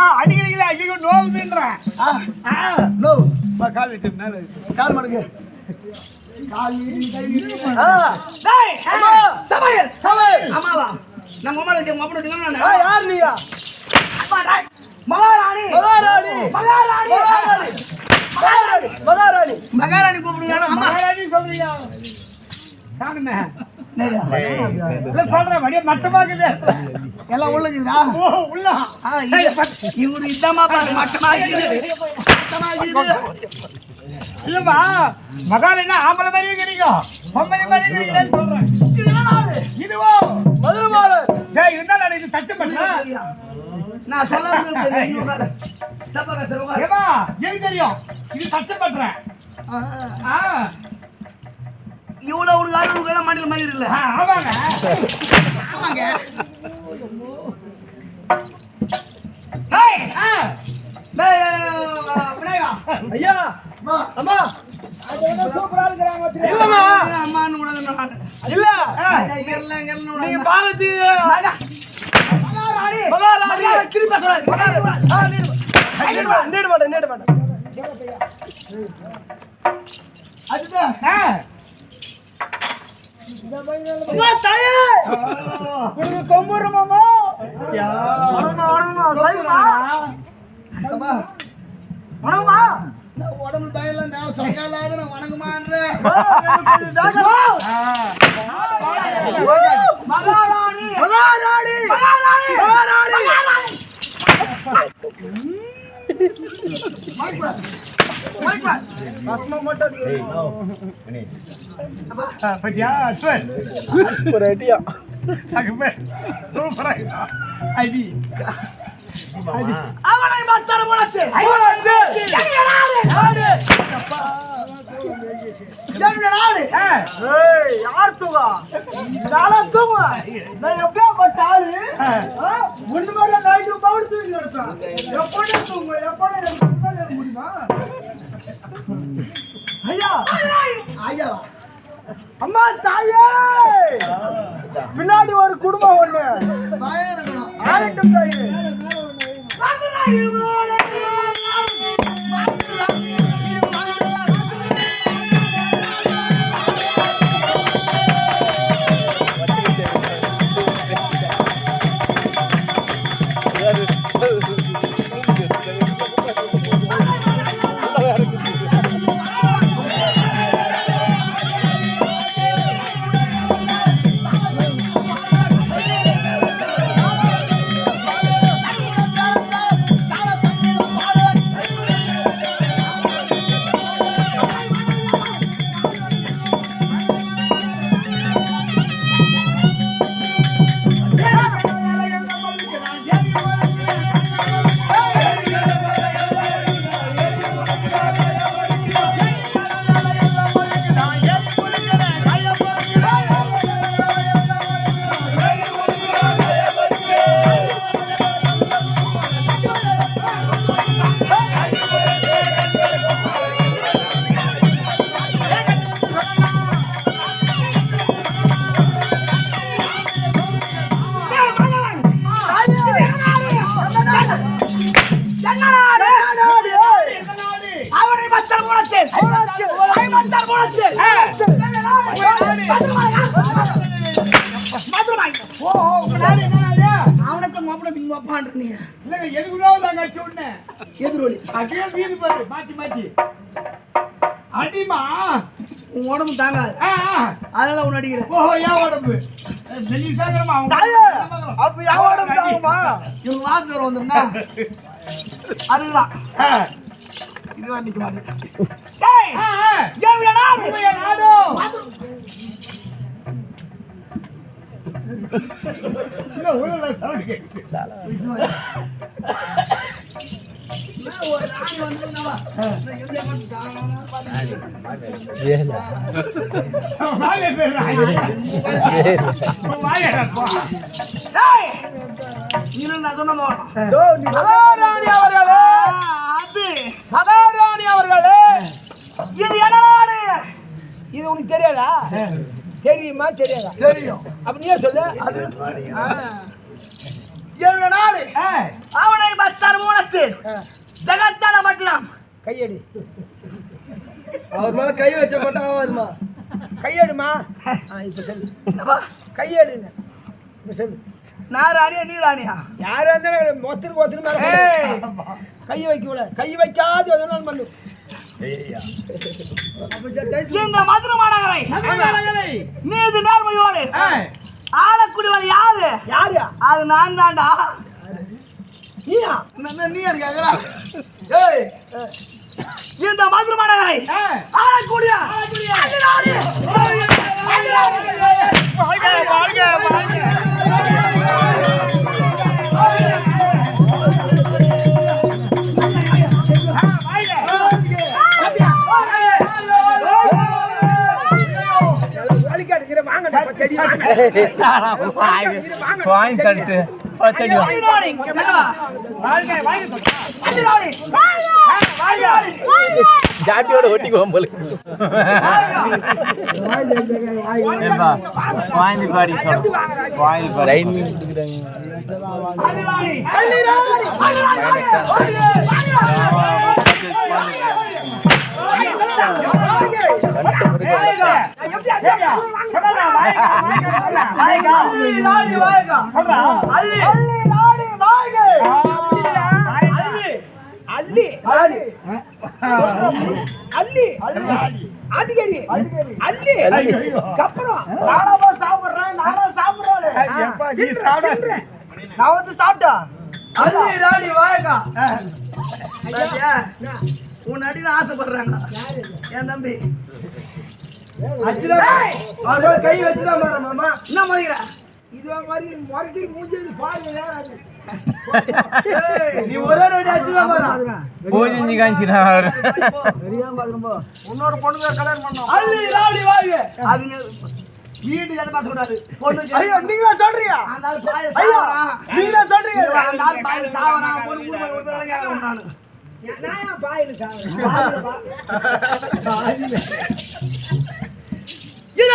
போடுவேன் ஆ, ஆ. நோ. அம்மா, கால் விட்டு மேல. கால் மடக்கு கால் நீட்டி, கை நீட்டி. டேய், அம்மா. சமையல் சமையல். அம்மாவா நம்ம அம்மா வச்சு அம்மா வச்சு ஆ, யார் நீயா? மகாராணி. மகாராணி. மகாராணி. மகாராணி. மகாராணி. மகாராணி. கூப்பிடுங்க மகாராணி சொல்றீங்க காணுமே சொல்றேன் மட்டமாக்குது எல்லாம் உள்ள இருக்குதா ஓ உள்ள. இவரு இதாம்மா பாரு, மட்டமா இருக்குது. மட்டமா இருக்குது. இல்லம்மா மகாராணி ஆம்பளை மாதிரியே கிடைக்கும் பொம்பளை மாதிரியே கிடைக்கலன்னு சொல்றேன்? இதுவோ? மதுரமாடு டேய் இருந்தா நான் இது தச்சு பண்ணேன். நான் சொல்லாம தெரியும். தப்பா பேசுற, உட்காரு. ஏமா எனக்கு தெரியும்? இது தச்சு பண்றேன். ஆ, இவ்வளவு ஒரு காலம் மாட்டில மயிர் இல்ல. ஆமாங்க. ஆமாங்க. ஐயா. அம்மா. சூப்பரா இருக்கிறாங்க அம்மான்னு நானு. இல்ல. நீங்க விடாத. பாரதி. மகாராணி. மகாராணி. நான் உடம்பு டயர்லாம் மேல சொல்லாத நான் வணங்குமான்றேன் மகாராணி. மகாராணி. மகாராணி. மகாராணி. பத்தியா ஒரு அடியா சூப்பரா அடி அவனை மாத்தார முளத்து ஐயோச்சு ஆடு நாடு யார் தூங்கா நாளா தூங்க நான் எப்படியா பட்ட ஆளு ஆ? மேல நாய்க்கு தூங்க எப்படா அம்மா தாயே! பின்னாடி ஒரு குடும்பம் ஒண்ணு. ஆகட்டும் தாயே எதுக்குடா நாங்க சொன்னேன் எதிரொலி. அதே வீடு பாரு மாத்தி மாத்தி. அடிமா. உன் உடம்பு தாங்காது. அதனால உன் அடிக்கிற ஓஹோ ஏன் உடம்பு. அப்ப என் உடம்பு தாங்குமா இவன் வாசல் வந்துருந்தா அதுதான் இது நிக்க மாட்டேன். டேய் ஏன் நாடு. நாடு இல்ல உள்ள சவுண்ட் கேக்குது ஒரு ராணி வந்திருந்தவா எங்க வாங்க பேர் வாங்க டேய் நீ நான் சொன்ன மகாராணி அவர்களே அது மகாராணி அவர்களே இது என்ன இது உனக்கு தெரியாதா தெரியுமா தெரியாதா? தெரியும். அப்ப நீயே சொல்லு. என்ன நாடு ஏய், அவனை பத்தார் மூலத்தில் ஜகத்தான பட்டணம் கையடி. அவர் மேல கை வச்ச மட்டும் ஆகாதுமா கையெடுமா? இப்ப சொல்லு? கையெடுங்க இப்ப சொல்லு. நான் ராணியா நீ ராணியா யாரா இருந்தாலும் மொத்தருக்கு ஒருத்தர் மேல கை ஏய். வைக்கணும். கை வைக்கல கை வைக்காது எதுனாலும் பண்ணு. இந்த மதுரை மாநகரை நீதி நேர்மையோடு ஆ, ஆளக்கூடியவன் யாரு யாரியா அது நான் தான்டா நீயா நீ கேக்குறா? ஏய் இந்த மதுரை மாநகரை. ஆளக்கூடிய அதிராணி. வாழ்க, வாழ்க, வாழ்க. வாங்கி தடுத்து பத்தடி ஜாட்டியோட ஒட்டிக்குவோம் போல வாங்கி பாடி வாங்கி பாடி அள்ளி. அள்ளி அள்ளி. ஆட்டுக்கறி அள்ளி ஐயோ. நானாவா சாப்பிடுறேன் நானா சாப்பிடுறேன் நீ நான் வந்து சாப்பிட்டா அள்ளி ராணி வாயக்கா உன் அடின்னு ஆசைப்படுறாங்க என் தம்பி? கை வச்சுதான் மாமா என்ன மதிக்கிற? இது மாதிரி மறுபடி மூஞ்சி பாருங்க ஏய், நீ ஒரே ரெடி அடிச்சுதான் பாரு பூஜை காமிச்சினா இன்னொரு பொண்ணுங்க கல்யாணம் பண்ணோம். வாங்க. அதுங்க வீட்டுக்கு எதை பேசக்கூடாது பொண்ணு ஐயோ நீங்களா சொல்றீங்க? ஐயோ. நீங்களா சொல்றீங்க? அந்த ஆள் பாயல் பொண்ணு நானு நான் பாயில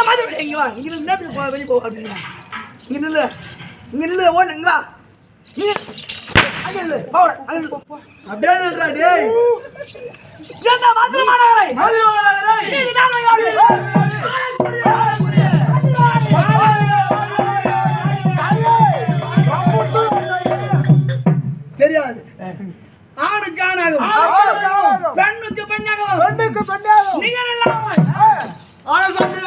மாதிரி வா இங்கே நேரத்துக்கு போக போ போக அப்படிங்க நில்லு இங்கே நில்லு ஓடு இங்க வா நீ அங்க நில்லு போட அங்க அப்படியே நில்றா டேய் என்ன மாத்திர நீ நான் யாரு ஆனா சாப்பிட்டு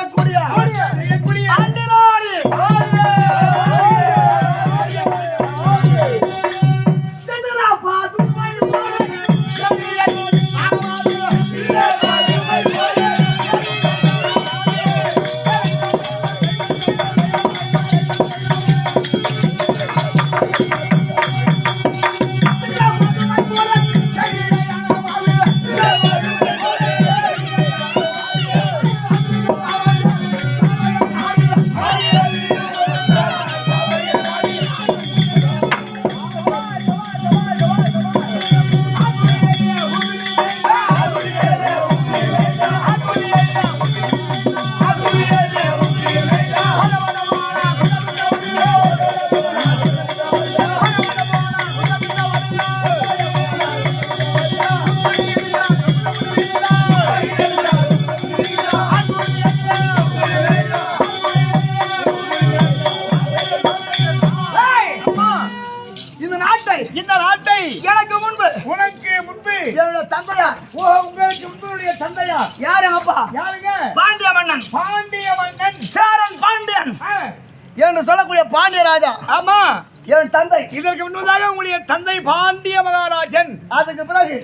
தந்தை. இதற்கு முன்பதாக உங்களுடைய தந்தை பாண்டிய மகாராஜன். அதுக்கு பிறகு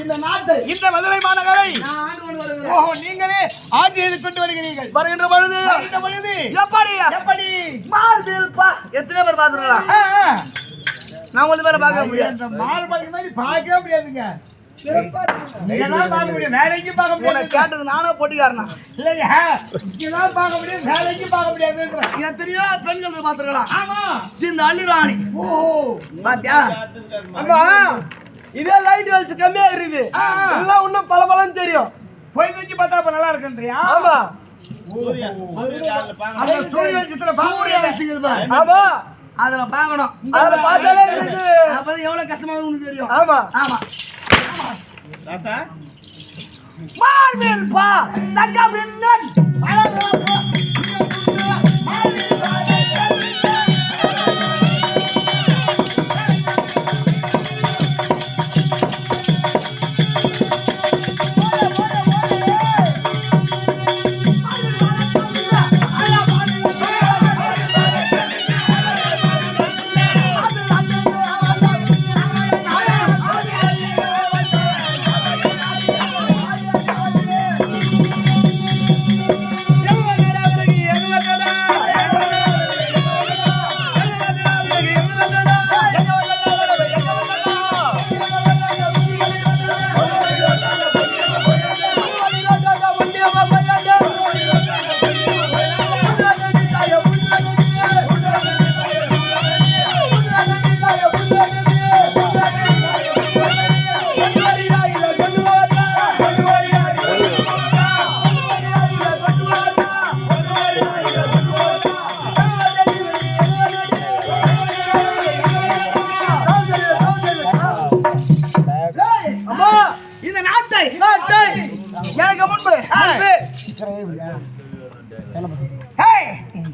இந்த நாட்டை இந்த மதுரை மாநகரை. நான் ஆண்டு கொண்டு வருகிறேன். ஓ நீங்களே ஆட்சி செய்து கொண்டு வருகிறீர்கள். வருகின்ற பொழுது இந்த பொழுது எப்படி? எப்படி? மார்பில் பா. எத்தனை பேர் பார்த்துருக்கலாம். நான் ஒன்று பேரை பார்க்க முடியாது. மார்பக மாதிரி பார்க்கவே முடியாதுங்க. முடியாது. கேட்டது நானா போட்டிக்காரனா? இல்லைங்க இங்கதான் பார்க்க முடியும் வேற எங்கேயும் பார்க்க முடியாதுன்ற எத்தனையோ பெண்கள் பார்த்துருக்கலாம். ஆமா. இந்த அள்ளிராணி. ஓ பாத்தியா? அம்மா இதே லைட் வெளிச்சு கம்மியா இருக்குது. எல்லாம் இன்னும் பளபளன்னு தெரியும். போய் தூக்கி பார்த்தா அப்ப நல்லா இருக்குன்றியா? ஆமா. அந்த சூரிய வெளிச்சத்துல சூரிய பாரு. ஆமா. அதுல பார்க்கணும். அதுல பார்த்தாலே இருக்குது அப்பதான் எவ்வளவு கஷ்டமா உனக்கு தெரியும். ஆமா. ஆமா. மார்பில் பா தக்க பின்னன் அம்மா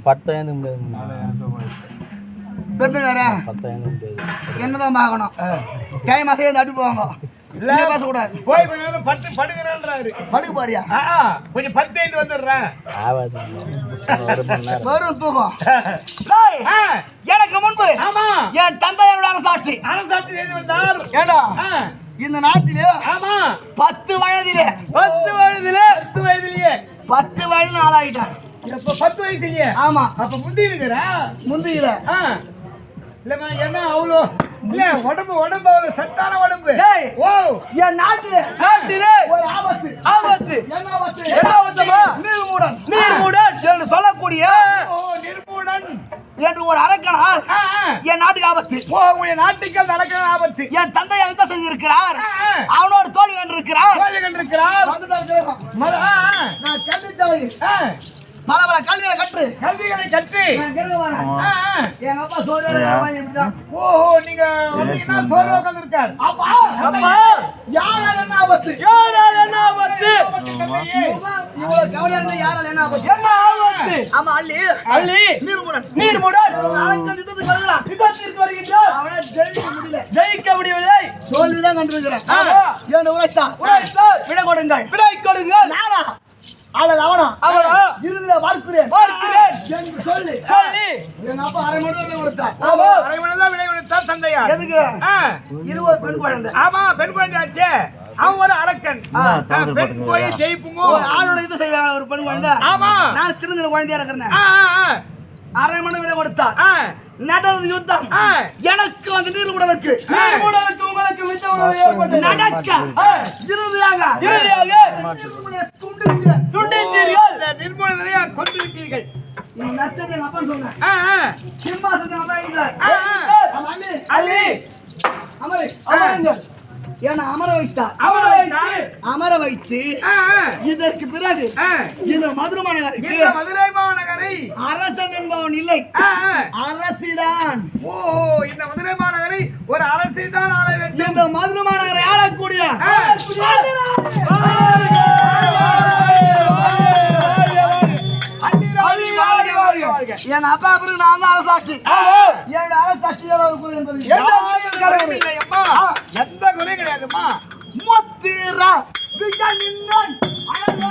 பத்தாயிரம் பெருந்துக்கார பத்தாயிரம் என்னதான் பார்க்கணும் டைம் அசைய தட்டு போவாங்க. இல்ல. பேசக்கூடாது. போய் கொஞ்ச நேரம் பட்டு படுக்கிறேன்றாரு. படுக்க ஆ, கொஞ்சம் பத்து ஐந்து வந்துடுறேன். வெறும் தூக்கம். எனக்கு முன்பு ஆமா. என் தந்தையரோட சாட்சி. அரசாட்சி செய்து வந்தார். ஏடா இந்த நாட்டிலே ஆமா. பத்து வயதிலே பத்து வயதுல. பத்து வயதுலயே பத்து வயதுல ஆளாயிட்டான் இப்ப பத்து வயசுலயே ஆமா. அப்ப முந்தி இருக்கிறா? முந்தியில. இல்லம்மா என்ன அவ்வளோ? இல்ல உடம்பு உடம்பு அவ்வளவு சத்தான உடம்பு. டேய். ஓ. என் நாட்டிலே நாட்டிலே. ஒரு ஆபத்து. ஆபத்து. என்ன ஆபத்து? என்ன ஆபத்துமா? நீர்மூடன். நீர்மூடன். என்று சொல்லக்கூடிய ஓ நிர்மூடன். என்று ஒரு அரக்கனால். என் நாட்டுக்கு ஆபத்து. ஓ உங்களுடைய நாட்டுக்கு நடக்கிற ஆபத்து. என் தந்தை ஆ, ஆ. அவனோட தோல்வி கண்டிருக்கிறார். கோழி கண்டிருக்கிறார். நான் ஆ, பல பல கல்வியை கற்று கல்விகளை கற்று. எங்க அப்பா சொல்றாரு ஓஹோ நீங்க வந்தீங்கன்னா சோறு உட்காந்துருக்கார் அப்பா அப்பா. யாரால என்ன ஆபத்து யாரால் என்ன ஆபத்து இவங்க இவ்வளவு கவலையா இருந்தா யாரால என்ன ஆபத்து? என்ன ஆபத்து ஆமா அள்ளி. அள்ளி. நீர்முடன். நீர்மூடன். யுத்தத்துக்கு வருகிறான் யுத்தத்திற்கு வருகின்றார். அவனை ஜெயிக்க முடியல. ஜெயிக்க முடியவில்லை. தோல்விதான் கண்டிருக்கிறேன். என்ன உரைத்தா உரைத்தார். விட கொடுங்கள். விடை கொடுங்கள். நானா அல்லது அவனா அவனா? இறுதியில பார்க்கிறேன். பார்க்கிறேன். என்று சொல்லி. சொல்லி. எங்க அப்பா அரை மணி நேரம் கொடுத்தார். ஆமா. அரை மணி தான் விடை கொடுத்தார் தந்தையார். எதுக்கு? இருபது பெண் குழந்தை. ஆமா பெண் குழந்தை ஆச்சே. அவன் ஒரு அரக்கன். பெண் போய் ஜெயிப்புங்க. ஒரு ஆளோட இது செய்வாங்க ஒரு பெண் குழந்தை. ஆமா. நான் சிறந்த குழந்தையா இருக்கிறேன். அரை மணி நேரம் கொடுத்தார். ஆ, நடந்தது யுத்தம். எனக்கு வந்து நீர்முடலுக்கு நீர்மூடலுக்கு உங்களுக்கு. நடக்க. இறுதியாக. இறுதியாக. நிர்மூலனையா கொண்டிருக்கீர்கள். அமரு வைத்தார். அமர வைத்து இதற்கு பிறகு ஆ, இந்த மதுரை மாநகருக்கு மதுரை மாநகரை. அரசன் என்பவன் இல்லை. அரசிதான். ஓஹோ இந்த மதுரை மாநகரை ஒரு அரசை தான் ஆள வேண்டும். இந்த மதுரை மாநகரை ஆளக்கூடிய என் அப்பா பிறகு நான் தான் அரசாட்சி. ஆஹா. என் அரசாட்சி ஏதாவது கூறு என்பது. எந்த குறையும் கிடையாதும்மா. முத்திரா. விஜயனின் அழகப்பா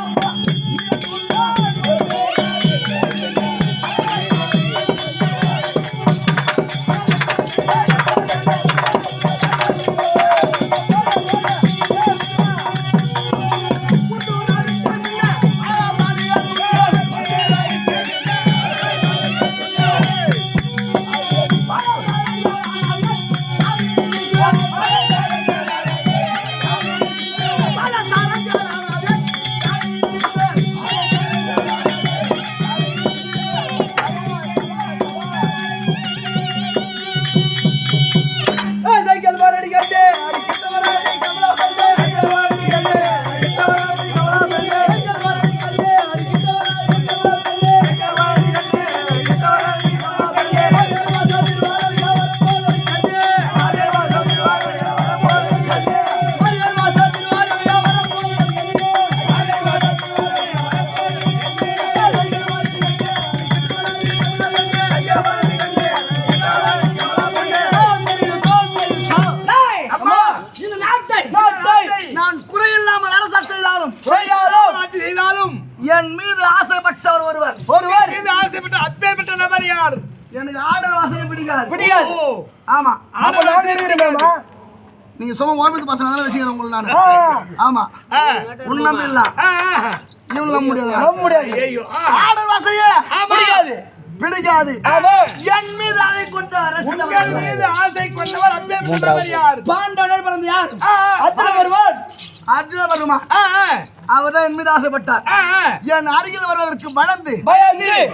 உண்மை இல்ல ஆ, ஆ. இவன் நம்ப முடியாது. முடியாது. ஐயோ, ஆ. ஆடல் வாசனையே பிடிக்காது. பிடிக்காது. என் மீது அதை கொண்ட ரசித்தவர் மீது ஆசை கொண்டவர் அம்பேத்கர் யார்? பாண்டவர் பிறந்த யார்? அத்தனை வருவான் அர்ஜுன வருமா. ஆ, ஆ, அவர் தான் என் மீது ஆசைப்பட்டார். என் அருகில் வருவதற்கு பயந்து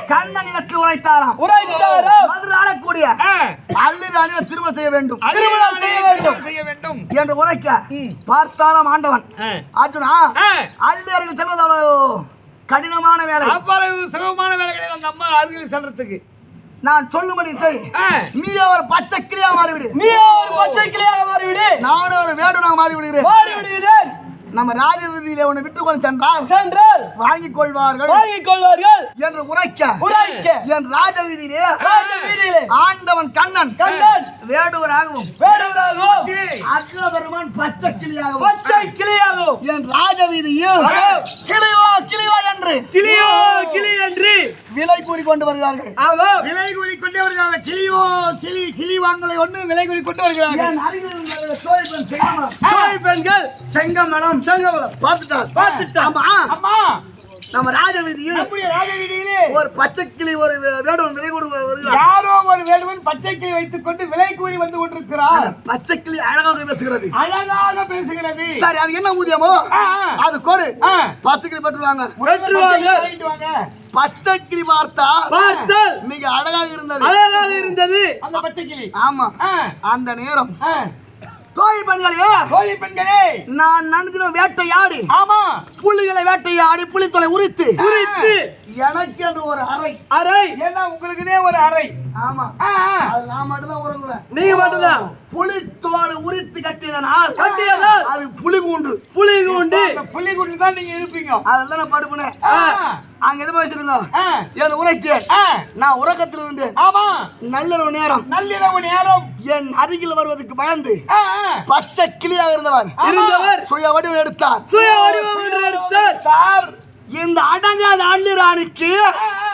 கண்ணன் இடத்தில் உரைத்தாராம். உரைத்தாராம் மதுரை ஆளக்கூடிய ஆ. அல்லிரு அணியை திருமணம் செய்ய வேண்டும். திருமணம் செய்ய வேண்டும். செய்ய வேண்டும். என்று உரைக்க பார்த்தாராம் ஆண்டவன். அர்ஜுனா. அல்லி அருகில் செல்வது அவ்வளவு கடினமான வேலை. அவ்வளவு சுலபமான வேலைகளை அந்த அம்மா அருகில் செல்றதுக்கு. நான் சொல்லும்படி செய். நீ ஒரு பச்சை கிளியா மாறிவிடு. நீ ஒரு பச்சை கிளியாக மாறிவிடு. நானும் ஒரு வேடுனாக மாறிவிடுகிறேன். மாறிவிடுகிறேன். நம்ம ராஜவீதியில உன்னை விட்டு கொண்டு சென்றால் சென்றால் வாங்கிக் கொள்வார்கள் வாங்கிக் கொள்வார்கள் என்று உரைக்க. உரைக்க. என் ராஜவீதியிலே ராஜ வீதியிலே ஆண்டவன் கண்ணன் கண்ணன் வேடுவராகவும் வேடுவராகவும் அர்ஜுன பெருமான் பச்சை கிளியாகவும் பச்சை கிளியாகவும் என் ராஜவீதியில் கிளியோ கிளியோ என்று. கிளியோ கிளி என்று. விலை கூறி கொண்டு வருகிறார்கள். ஆமாம் விலை கூறி கொண்டே வருகிறார்கள் கிளியோ கிளி கிளி வாங்கலை ஒண்ணு விலை கூறி கொண்டு வருகிறார்கள் பெண்கள் செங்கமலம் செங்கமலம். பார்த்துட்டார். பார்த்துட்டார். ஆமா. அம்மா நம்ம ராஜவீதியில் நம்முடைய ராஜவீதியிலே ஒரு பச்சை கிளி ஒரு வேடுவன் விலை வருகிறார். யாரோ ஒரு வேடுவன் பச்சை கிளி வைத்துக் கொண்டு விலை கூறி வந்து கொண்டிருக்கிறார். அந்த பச்சை கிளி அழகாக பேசுகிறது. அழகாக பேசுகிறது. சரி அது என்ன ஊதியமோ. அது கொடு. ஆ. பச்சை கிளி பெற்றுவாங்க. வெற்றுவாங்க வாங்கிட்டு வாங்க. பச்சை கிளி பார்த்தா பார்த்தால் மிக அழகாக இருந்தது. அழகாக இருந்தது. அந்த பச்சை கிளி. ஆமா. ஆ, அந்த நேரம். தோழி பெண்களே கோழி பெண்களே நான் நடத்தின வேட்டையாடி. ஆமா. புலிகளை வேட்டையாடி புலித்தொலை உரித்து. குறித்து எனக்கு என்று ஒரு அறை. அறை. ஏன்னா உங்களுக்குனே ஒரு அறை. ஆமா. அது நான் மட்டும்தான் உறங்குவேன். நீங்க மட்டும்தான். புலித்தோல் உரித்து கட்டியதனால் கட்டியதால்? அது புலி கூண்டு புலி அந்த புள்ளி குட்டி தான் நீங்க இருப்பீங்க. அதெல்லாம் நான் படுப்புனேன் அங்க எது ஆ, என் உரைத்தேன். நான் உறக்கத்தில் இருந்தேன். ஆமா. நள்ளிரவு நேரம். நள்ளிரவு நேரம். என் அருகில் வருவதற்கு பயந்து. பச்சை கிளியாக இருந்தவர். இருந்தவர் சுய வடிவம் எடுத்தார். சுய வடிவம் எடுத்தார். இந்த அடங்காத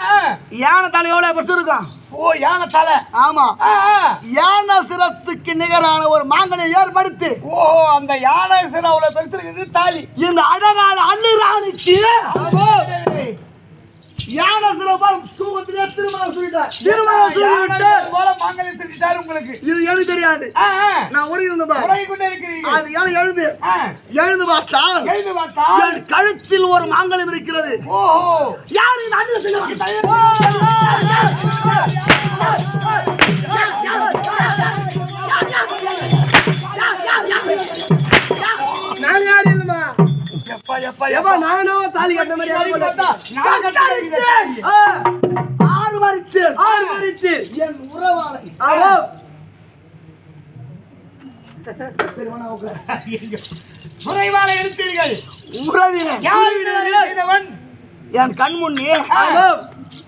ஆ. யானை தலை எவ்வளவு பெருசு இருக்கும்? ஓ யானை தலை ஆமா. யானை சிரத்துக்கு நிகரான ஒரு மாங்கலை ஏற்படுத்தி. ஓ அந்த யானை சில அவ்வளவு பெருசு இருக்குது தாலி. இந்த அழகாத அள்ளிராணிக்கு யானை சிறப்பால் தூக்கத்திலே திருமணம் சொல்லிட்டார் திருமணம் சொல்லிவிட்டார் போல செஞ்சுட்டாரு உங்களுக்கு இது எனக்கு தெரியாது. நான் ஒரு இருந்த பார் உறங்கிக் கொண்டே இருக்கிறீங்க அது ஏன் எழுது. எழுது பார்த்தால் என் கழுத்தில் ஒரு மாங்கலம் இருக்கிறது ஓஹோ யாரு இந்த அண்ணன் சொல்லுவாங்க எப்பா நானும் தாலி கட்டின மாதிரி. நான் ஆறு மறித்தேன் ஆறு மணிச்சு என் உறவாளை. உட்காரு. குறைவான எடுத்தீர்கள் என் கண் முன்னே.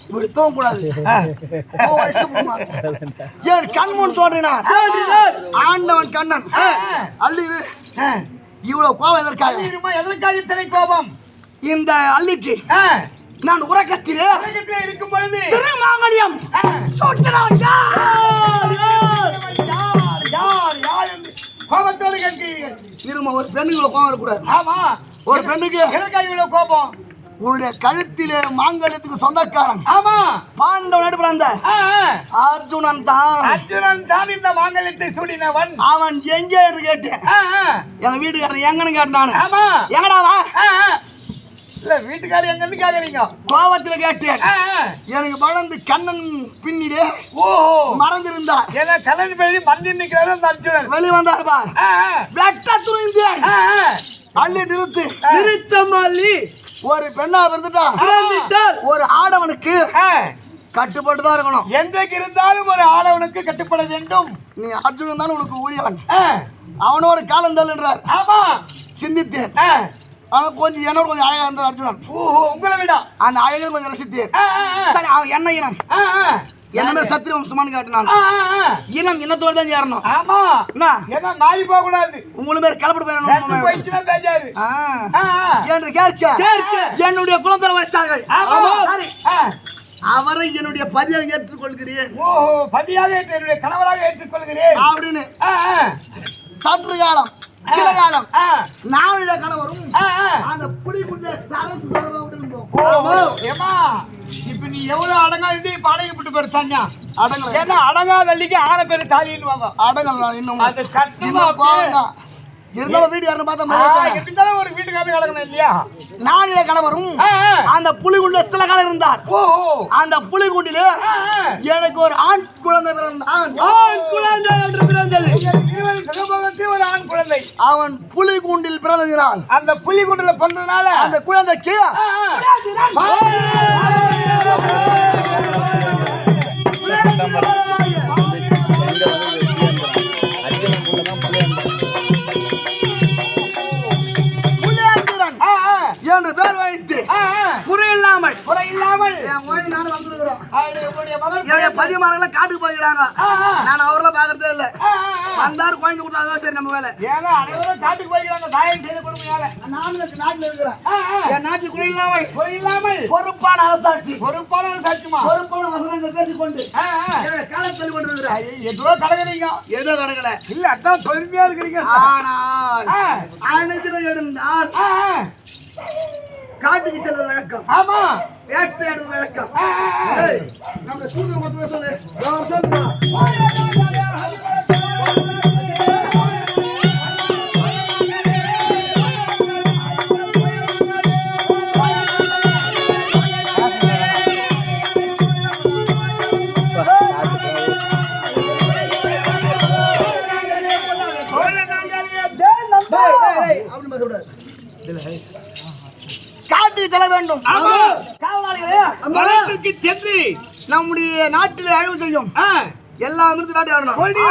இப்படி தூங்கக்கூடாது. என் கண் முன் தோன்றினார். ஆண்டவன் கண்ணன். ஆ, அள்ளி இது ஆ. இவ்வளவு கோபம் எதற்காக? எதற்காக இத்தனை கோபம்? இந்த அள்ளிக்கு. நான் உறக்கத்திலே இருக்கும் பொழுது. திருமாங்கல்யம் ஆ. சூட்டினான் யார்? யார் யார் யார் யார் என்று கோபத்தோடு கேட்கிறீர்கள். இருமா ஒரு பெண்ணுக்கு இவ்வளவு கோபம் இருக்கக்கூடாது ஆமா. ஒரு பெண்ணுக்கு எதற்காக இவ்வளவு கோபம்? உன்னுடைய கழுத்திலே மாங்கல்யத்துக்கு சொந்தக்காரன். ஆமா. பாண்டவன் ஆ. அர்ஜுனன் தான். அர்ஜுனன் தான் இந்த மாங்கல்யத்தை சூடினவன். அவன் எங்கே என்று கேட்டேன். எங்க வீட்டுக்காரன் எங்கன்னு கேட்டானு. ஆமா. எங்கடாவா ஆ, ஆ. இல்ல வீட்டுக்காரர் எங்க இருந்து கேக்குறீங்க கோபத்துல கேட்டேன். எனக்கு வளர்ந்து கண்ணன் பின்னிலே ஓஹோ மறந்திருந்தார். ஏன்னா கல்லன் பேரி மந்தி நிக்கிறாரு அந்த அர்ஜுனன். வெளி வந்தார் பார். வெட்ட துணிந்தேன். அள்ளி நிறுத்து. நிறுத்தமாலி ஒரு பெண்ணா இருந்துட்டா ஒரு ஆடவனுக்கு. கட்டுப்பட்டு தான் இருக்கணும். என்றைக்கு இருந்தாலும் ஒரு ஆடவனுக்கு கட்டுப்பட வேண்டும். நீ அர்ஜுனன் தான் உனக்கு உரியவன். அவனோட காலம் தள்ளுன்றார் ஆமா. சிந்தித்தேன். ஆனா கொஞ்சம் என்னோட கொஞ்சம் அழகா இருந்தார் அர்ஜுனன். ஓஹோ உங்களை விட. அந்த அழகை கொஞ்சம் ரசித்தேன். சரி அவன் என்ன இனம். என்னமே சத்திரி வம்சமானு ஆ. இனம் இனத்தோட தான் சேரணும். ஆமா. என்ன? மாறி போக கூடாது உங்களுக்கு பேர் கலப்பட பேஜாரு ஆ. என்று கேட்க. என்னுடைய குலத்தர வைத்தார்கள் ஆமா. அவரை என்னுடைய பதியாக ஏற்றுக்கொள்கிறேன். ஓஹோ பதியாக என்னுடைய கணவராக ஏற்றுக்கொள்கிறேன். அப்படின்னு சற்று காலம் சில காலம் நானுடைய கணவரும். அந்த புலிக்குள்ள சரசு ஓஹோ, ஏம்மா, இப்ப நீ எவ்வளவு அடங்காது இப்ப அடங்கிவிட்டு போயிரு தனியா அடங்கல. ஏன்னா அடங்காத அள்ளிக்கு ஆற பேரு தாலின்னு வாங்க. அடங்கல இன்னும் அது கட்டுமா பாவம்தான். இருந்தாலும் வீடு யாருன்னு பார்த்தா மரியாதை இருந்தாலும் ஒரு வீட்டுக்காரர் கிடக்கணும் இல்லையா? நானுடைய கணவரும். அந்த புலிக்குள்ள சில காலம் இருந்தார். அந்த ஆ. எனக்கு ஒரு ஆண் குழந்தை பிறந்தான் ஆண். குழந்தை அவன் புலிகுண்டில் பிறந்ததினால் அந்த புலி குண்டுல பிறந்ததுனால அந்த குழந்தைக்கு ஆ, ஆ. என்னுடைய பதிமாரெல்லாம் காட்டுக்கு போயிருக்காங்க. நான் அவரெல்லாம் பார்க்கறதே இல்லை. வந்தாரு கோயந்து கொடுத்தா அதோ சரி நம்ம வேலை. ஏன்னா அனைவரும் காட்டுக்கு போய்க்கிறாங்க தாயம் செய்த கொடுமையால. நானும் நாட்டில் இருக்கிறேன். என் நாட்டில் குறை இல்லாமல் குறை இல்லாமல் பொறுப்பான அரசாட்சி. பொறுப்பான சாட்சிமா பொறுப்பான வசனங்கள் பேசிக்கொண்டு. காலம் சொல்லி கொண்டு இருக்கிறேன் ஐயோ, எதுவோ கலக்குறீங்க? ஏதோ கடக்கல இல்ல அதான் பெருமையா இருக்கிறீங்க. ஆனால் ஆ, ஆ. காட்டுக்கு செல்வது வழக்கம். ஆமா. வேட்டையாடுவது வழக்கம் ஆ, ஆ, ஆ. ஏய், நம்ம தூதர் மட்டும் சொல்லு நான் சொல்றேன் டேய், டேய், டேய், அப்படின்னு பேசக்கூடாது. காட்டுக்கு செல்ல வேண்டும் வனத்திற்கு சென்று நம்முடைய நாட்டில் அழிவு செய்யும் எல்லா மிருத்து வேட்டையாடணும் கொடிய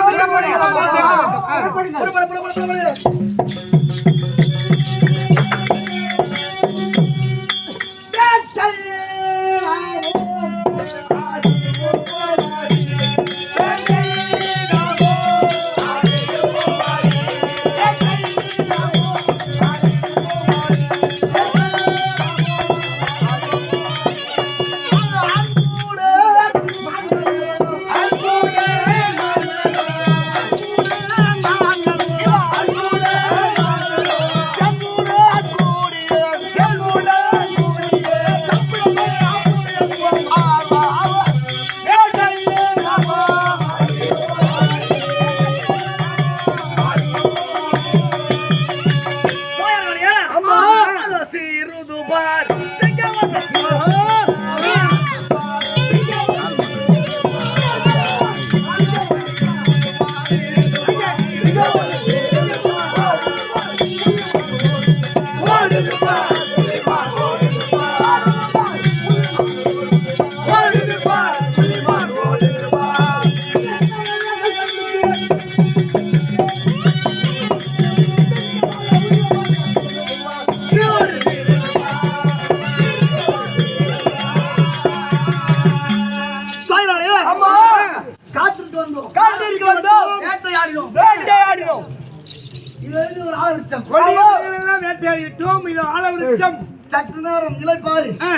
சற்று நேரம் இலைப்பாரி ஆ.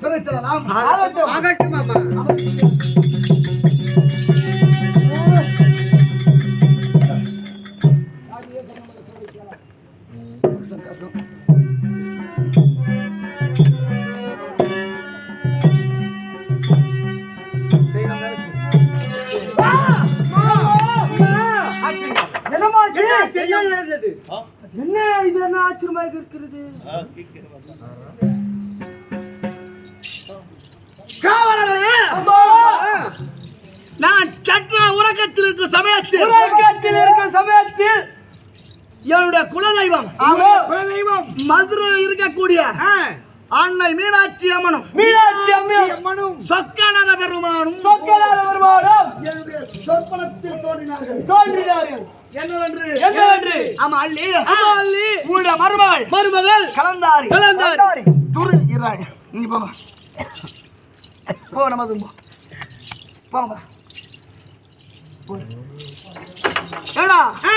பிறச்சலாம் ஆகட்டும். மாமா. ஆச்சு? என்ன நடந்தது? என்ன இது? என்ன ஆச்சரியமாக இருக்கிறது? காவலர்களே! நான் சற்று உறக்கத்தில் இருக்கும் சமயத்தில் உலகத்தில் இருக்கும் சமயத்தில் என்னுடைய குலதெய்வம் குலதெய்வம் மதுரை இருக்கக்கூடிய அன்னை மீனாட்சி அம்மனும் மீனாட்சி அம்மை அம்மனும் சொக்கானத பெருமானும் சொக்கலாத வருமானம் என்னுடைய சொற்பனத்தில் தோன்றினார்கள். தோன்றினார்கள். என்னவென்று? என்னவென்று? ஆமா, அள்ளி. உங்களுடைய மருமகள். மருமகள். கலந்தாரி. கலந்தாரி. துரு இறாய். நீங்க போங்க போ நம்ம போ. போங்க ஏடா? ஆ,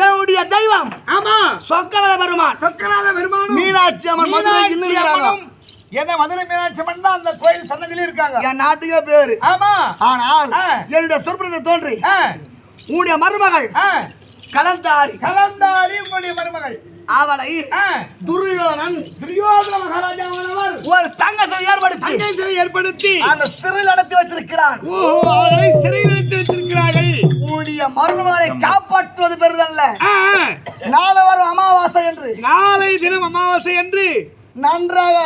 என்னுடைய தெய்வம். ஆமா. சொக்கனத பெருமான். சொக்கலாத வருமானம் மீனாட்சி அம்மன் மதுரை இன்னும் ஏன்னா மதுரை மீனாட்சி அம்மன் தான் அந்த கோயில் சன்னதியில இருக்காங்க? என் நாட்டுக்கே பேரு. ஆமா. ஆனால். என்னுடைய சொற்பத்தை தோன்றி உன்னுடைய மருமகள். ஆ, கலந்தாரி. கலந்தாரி உங்களுடைய மருமகள். அவளை ஆ, துரியோதனன் துரியோதன மகாராஜாவானவர் ஒரு தங்கசை ஏற்படுத்தி தங்கை சிறை ஏற்படுத்தி அந்த சிறையில் அடைத்து வைத்திருக்கிறான். ஓஹோ அவர்களை சிறையில் வைத்து வைத்திருக்கிறார்கள். உன்னுடைய மருமகளை காப்பாற்றுவது பெரிதல்ல. நாளை வரும் அமாவாசை என்று. நாளை தினம் அமாவாசை என்று நன்றாக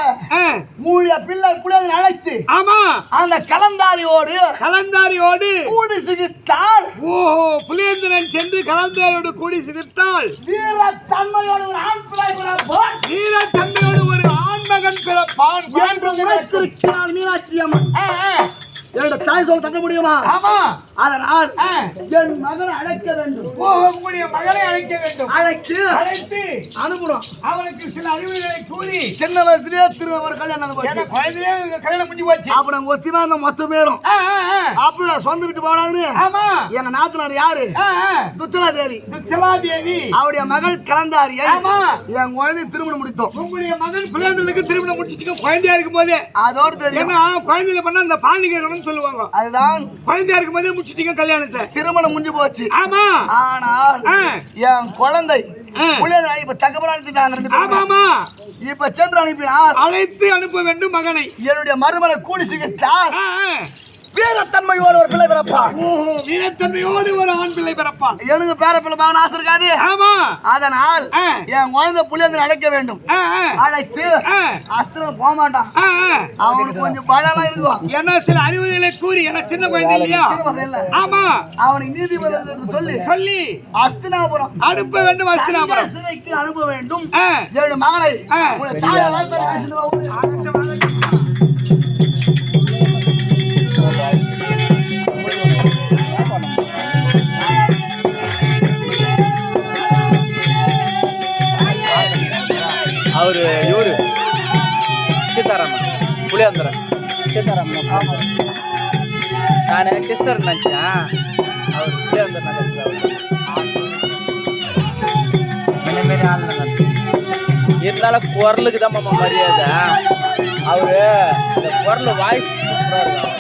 உன்னுடைய பிள்ளை புள்ளையை அழைத்து ஆமா. அந்த கலந்தாரியோடு கலந்தாரியோடு கூடி சிகித்தால் ஓஹோ புலேந்திரன் சென்று கலந்தாரியோடு கூடி சிரித்தால் வீர தன்மையோடு ஒரு ஆண் பிள்ளை பிறப்பான். வீர தந்தையோடு ஒரு ஆண்மகன் பிறப்பான். என்று உரைத்திருக்கிறாள் மீனாட்சி அம்மன். என்னோட தாய் சொல்ல தட்ட முடியுமா? ஆமா. அதனால் என் மகனை அழைக்க வேண்டும். உங்களுடைய மகளை அழைக்க வேண்டும். அழைத்து அழைத்து அனுப்பணும் அவனுக்கு சில அறிவுரைகளை கூறி சின்ன வயசுலயே திரும்ப ஒரு கல்யாணம் போச்சு. குழந்தையிலே கல்யாணம் முடிஞ்சு போச்சு. அப்ப நாங்க ஒத்திமா இருந்த மொத்த பேரும். அப்ப சொந்த விட்டு போடாதுன்னு ஆமா. எங்க நாத்தனார் யாரு? ஆ, ஆ. துச்சலா தேவி அவருடைய மகள் கலந்தாரியை ஆமா. என் குழந்தை திருமணம் முடித்தோம். உங்களுடைய மகன் பிள்ளைங்களுக்கு திருமணம் முடிச்சுட்டு குழந்தையா இருக்கும் போதே அதோடு தெரியும். ஏன்னா குழந்தையில பண்ணா அந்த பாண்டிகரம்னு சொல்லுவாங்க. அதுதான் குழந்தையா இருக்கும் போதே முடிச்சிட்டீங்க கல்யாணத்தை. திருமணம் முடிஞ்சு போச்சு. ஆமா. ஆனால் என் குழந்தை. புள்ளைய இப்ப தகப்பன அனுப்பிட்டாங்க ஆமா ஆமா. இப்ப சென்று அனுப்பினால் அழைத்து அனுப்ப வேண்டும் மகனை. என்னுடைய மருமலை கூடி ஆ. வீரத்தன்மையோடு ஒரு பிள்ளை பிறப்பான். வீரத்தன்மையோடு ஒரு ஆண் பிள்ளை பிறப்பான். எனக்கு பேர பிள்ளை பார்க்க ஆசை இருக்காது. ஆமா. அதனால். என் குழந்தை புள்ளைய அழைக்க வேண்டும். ஆ. அஸ்திரம் போக மாட்டான். அவனுக்கு கொஞ்சம் பலம் இருக்கும். என்ன சில அறிவுரைகளை கூறி என்ன சின்ன குழந்தை இல்லையா. ஆமா. அவனுக்கு நீதிபதி சொல்லி சொல்லி அஸ்தினாபுரம். அனுப்ப வேண்டும் அஸ்தினாபுரம். அனுப்ப வேண்டும். என்னுடைய மகனை இவரு? சீதாராமன். புளியாந்தரன். சீதாராமன். நான் கிறிஸ்டர் நினச்சேன். அவர் புளியாந்தரன் நினச்சது மாரி ஆள் இருந்தாலும் குரலுக்கு தான் மாமா மரியாதை. அவரு அந்த குரல் வாய்ஸ் சூப்பராக இருக்கும்.